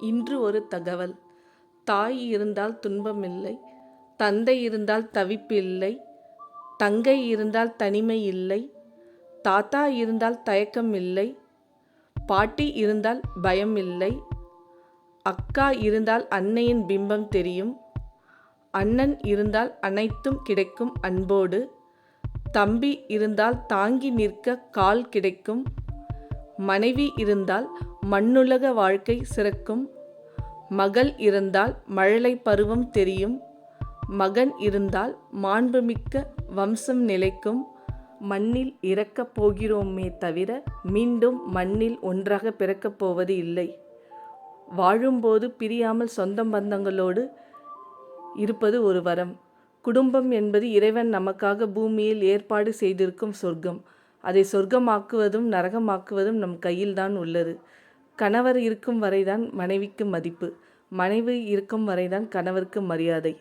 இன்று ஒரு தகவல். தாய் இருந்தால் துன்பமில்லை தந்தை இருந்தால் தவிப்பு இல்லை தங்கை இருந்தால் தனிமை இல்லை தாத்தா இருந்தால் தயக்கம் இல்லை பாட்டி இருந்தால் பயம் இல்லை அக்கா இருந்தால் அன்னையின் பிம்பம் தெரியும் அண்ணன் இருந்தால் அனைத்தும் கிடைக்கும் அன்போடு தம்பி இருந்தால் தாங்கி நிற்க கால் கிடைக்கும் மனைவி இருந்தால் மண்ணுலக வாழ்க்கை சிறக்கும். மகள் இருந்தால் மழலை பருவம் தெரியும். மகன் இருந்தால் மாண்புமிக்க வம்சம் நிலைக்கும். மண்ணில் இறக்கப் போகிறோமே தவிர மீண்டும் மண்ணில் ஒன்றாக பிறக்கப் போவது இல்லை. வாழும்போது பிரியாமல் சொந்த பந்தங்களோடு இருப்பது ஒரு வரம். குடும்பம் என்பது இறைவன் நமக்காக பூமியில் ஏற்பாடு செய்திருக்கும் சொர்க்கம். அதை சொர்க்கமாக்குவதும் நரகமாக்குவதும் நம் கையில் தான் உள்ளது. கணவர் இருக்கும் வரைதான் மனைவிக்கு மதிப்பு. மனைவி இருக்கும் வரைதான் கணவருக்கு மரியாதை.